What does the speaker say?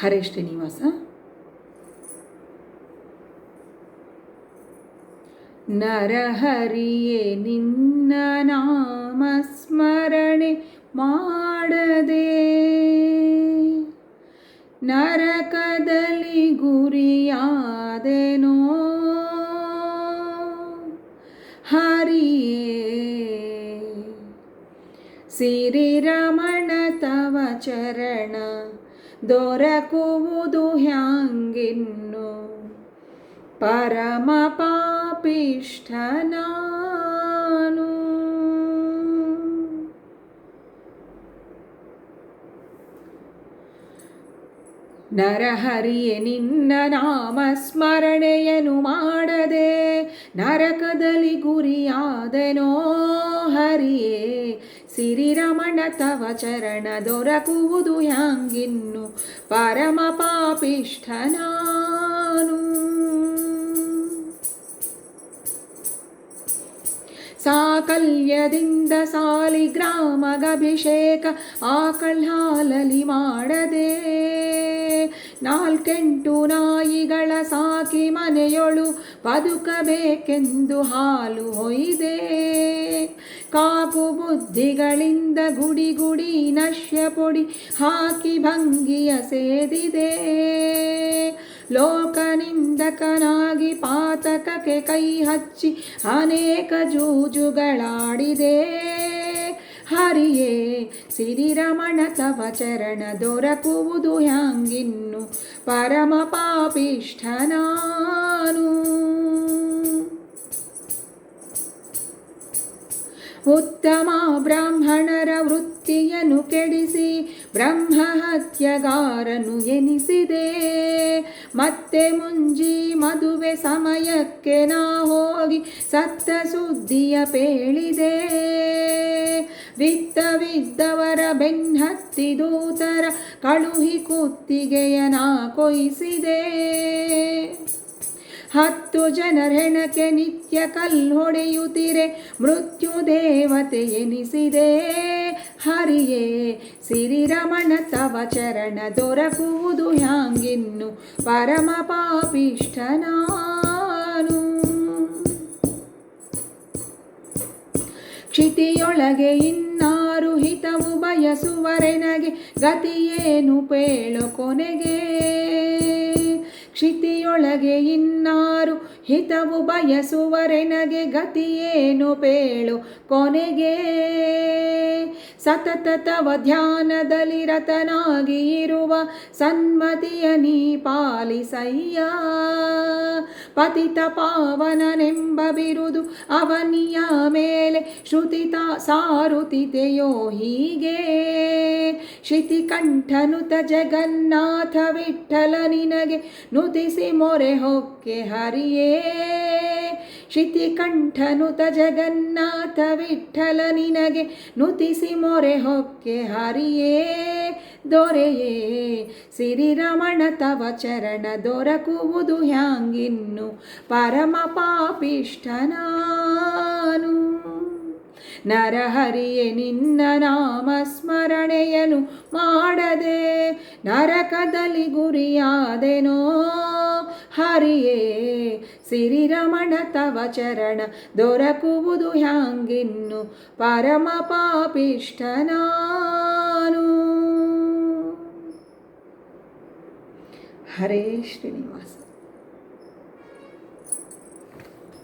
ಹರೇ ಶ್ರೀನಿವಾಸ. ನರಹರಿಯೇ ನಿನ್ನ ನಾಮ ಸ್ಮರಣೆ ಮಾಡದೆ ನರಕದಲ್ಲಿ ಗುರಿಯಾದೆನೋ? ಹರಿಯೇ ಸಿರಿರಮಣ ತವ ಚರಣ ದೊರಕುವುದು ಹ್ಯಾಂಗಿನ್ನು? ಪರಮ ಪಾಪಿಷ್ಠನಾನು ನರಹರಿಯೇ ನಿನ್ನ ನಾಮ ಸ್ಮರಣೆಯನ್ನು ಮಾಡದೆ ನರಕದಲ್ಲಿ ಗುರಿಯಾದನೋ ಹರಿಯೇ ಸಿರಿರಮಣ ತವ ಚರಣ ದೊರಕುವುದು ಯಾಂಗಿನ್ನು ಪರಮ ಪಾಪಿಷ್ಠ ನಾನು ಸಾಕಲ್ಯದಿಂದ ಸಾಲಿಗ್ರಾಮಗಭಿಷೇಕ ಆಕಳ್ಹಾಲಲಿ ಮಾಡದೆ. ನಾಲ್ಕೆಂಟು ನಾಯಿಗಳ ಸಾಕಿ ಮನೆಯೊಳು ಬದುಕಬೇಕೆಂದು ಹಾಲು ಹೊಯ್ದೆ. ಕಾಪು ಬುದ್ಧಿಗಳಿಂದ ಗುಡಿ ಗುಡಿ ನಶ್ಯ ಪೊಡಿ ಹಾಕಿ ಭಂಗಿಯ ಸೇದಿದೆ. ಲೋಕನಿಂದಕನಾಗಿ ಪಾತಕಕ್ಕೆ ಕೈ ಹಚ್ಚಿ ಅನೇಕ ಜೂಜುಗಳಾಡಿದೆ. ಹರಿಯೇ ಸಿರಿರಮಣ ತವ ಚರಣ ದೊರಕುವುದು ಹ್ಯಾಂಗಿನ್ನು ಪರಮ ಪಾಪಿಷ್ಠ ಉತ್ತಮ ಬ್ರಾಹ್ಮಣರ ವೃತ್ತಿಯನ್ನು ಕೆಡಿಸಿ ಬ್ರಹ್ಮಹತ್ಯಗಾರನು ಎನಿಸಿದೆ. ಮತ್ತೆ ಮುಂಜಿ ಮದುವೆ ಸಮಯಕ್ಕೆ ನಾ ಹೋಗಿ ಸತ್ತ ಸುದ್ದಿಯ ಪೇಳಿದೆ. ವಿತ್ತವಿದ್ದವರ ಬೆನ್ನತ್ತಿ ದೂತರ ಕಳುಹಿ ಕುತ್ತಿಗೆಯ ನಾ ಕೊಯ್ಸಿದೆ. ಹತ್ತು ಜನರೆಣಕ್ಕೆ ನಿತ್ಯ ಕಲ್ಲು ಹೊಡೆಯುತ್ತಿರೆ ಮೃತ್ಯು ದೇವತೆ ಎನಿಸಿದೆ. ಹರಿಯೇ ಸಿರಿರಮಣ ತವ ಚರಣ ದೊರಕುವುದು ಹ್ಯಾಂಗಿನ್ನು ಪರಮ ಪಾಪಿಷ್ಠನಾನು ಕ್ಷಿತಿಯೊಳಗೆ ಇನ್ನಾರು ಹಿತವು ಬಯಸುವರೆನಗೆ ಗತಿಯೇನು ಪೇಳು ಕೊನೆಗೆ? ಕ್ಷಿತಿಯೊಳಗೆ ಇನ್ನಾರು, ಹಿತವು ಬಯಸುವರೆನಗೆ ಗತಿಯೇನು ಪೇಳು ಕೊನೆಗೆ. ಸತತ ತವ ಧ್ಯಾನದಲ್ಲಿ ರತನಾಗಿ ಇರುವ ಸನ್ಮತಿಯ ನೀ ಪಾಲಿಸಯ್ಯ. ಪತಿತ ಪಾವನನೆಂಬ ಬಿರುದು ಅವನಿಯ ಮೇಲೆ ಶ್ರುತಿತ ಸಾರುತಿತೆಯೋ ಹೀಗೆ. ಶಿತಿಕಂಠನುತ ಜಗನ್ನಾಥ ವಿಠಲ ನಿನಗೆ ನುತಿಸಿ ಮೊರೆ ಹೊಕ್ಕೆ ಹರಿಯೇ. ಶಿತಿಕಂಠನುತ ಜಗನ್ನಾಥ ವಿಠಲ ನಿನಗೆ ನುತಿಸಿ ಮೊರೆ ಹೊಕ್ಕೆ ಹರಿಯೇ. ದೊರೆಯೇ ಸಿರಿರಮಣ ತವ ಚರಣ ದೊರಕುವುದು ಹ್ಯಾಂಗಿನ್ನು ಪರಮ ಪಾಪಿಷ್ಠ ನಾನು. ನರಹರಿಯೇ, ನಿನ್ನ ನಾಮ ಸ್ಮರಣೆಯನು ಮಾಡದೆ ನರಕದಲ್ಲಿ ಗುರಿಯಾದೆನೋ? ಹರಿಯೇ ಸಿರಿರಮಣ ತವ ಚರಣ ದೊರಕುವುದು ಹ್ಯಾಂಗಿನ್ನು ಪರಮ ಪಾಪಿಷ್ಠನಾನು? ಹರೇ ಶ್ರೀನಿವಾಸ.